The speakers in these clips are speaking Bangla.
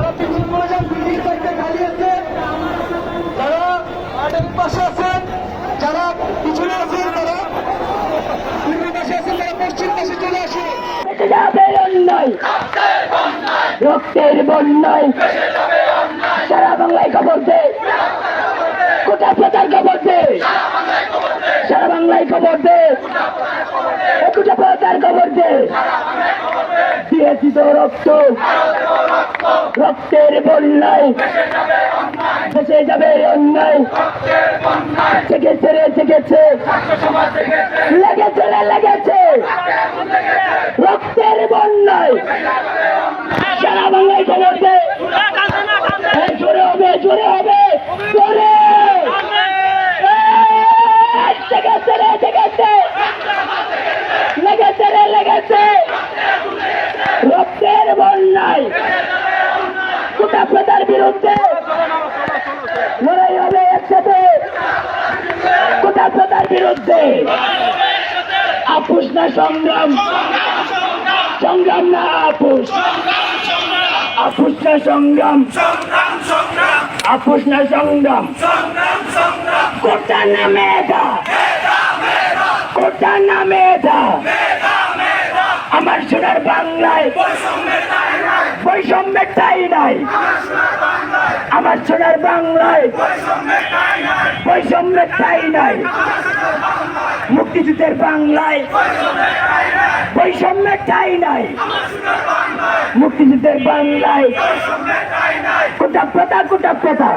যারা পিছিয়ে পড়ে যান পিছিয়ে সাইডটা খালি আছে। যারা মাঠের পাশে আছেন, যারা পিছনে আছেন তারা। পূর্ব পাশে আছেন তারা পশ্চিম পাশে চলে অন্যায় রক্তের বন্যায়, সারা বাংলায় খবর দে। কোটা প্রচার খবর দে? বাংলায় খবর দে। প্রচার খবর দে। দিয়েছি তো রক্ত। রক্তের বন্যায়। ভেসে যাবে অন্যায়। জেগেছে রে জেগেছে লেগেছে রে লেগেছে। রক্তের বন্যায় সারা বাংলায় খবর দে এই জোরে হবে জোরে হবে জোরে এই, জেগেছে রে জেগেছে লেগেছে রে লেগেছে রক্তের বন্যায় কোটা প্রতার বিরুদ্ধে। লড়াই হবে একসাথে। কোটা প্রতার বিরুদ্ধে। আপুস না সংগ্রাম। সংগ্রাম না আপুস। আপুস না সংগ্রাম। আপুস না সংগ্রাম। কোটা না মেধা কোটা না মেধা আমার সোনার বাংলায়। বৈষম্যের ঠাই নাই। আমার সোনার বাংলায়। বৈষম্যের ঠাই নাই। মুক্তিযুদ্ধের বাংলায়। বৈষম্যের ঠাই নাই। মুক্তিযুদ্ধের বাংলায়। কোটা প্রথা কোটা প্রথা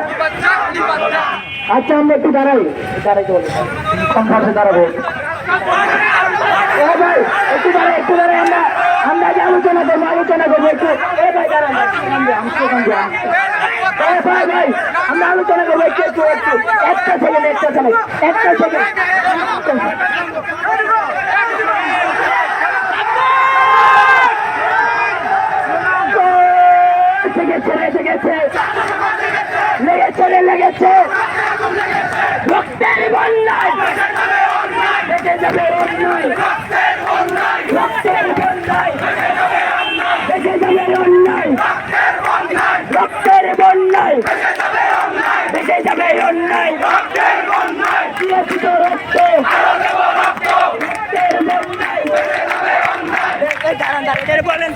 আচ্ছা আমরা একটু দাঁড়াই। দাঁড়াই কম দাঁড়াবো। ও ভাই একটু দাঁড়াই একটু দাঁড়াই আমরা আমরা যে আলোচনা করব আলোচনা করব একটু এ ভাই দাঁড়ান এ ভাই ভাই আমরা আলোচনা করব একটু একটু একটু একটা সেকেন্ড একটা সেকেন্ড একটা সেকেন্ড লেগেছে রে লেগেছে লেগেছে লেগেছে রক্তের বন্যায় যাবে অন্যায় রক্তের বন্যায় বেঁচে যাবে অন্যায় রক্তের বন্যায় বেঁচে যাবে অন্যায় দিয়েছি তো রক্ত রক্তের বন্যায় দাঁড়ান দাঁড়ান বলেন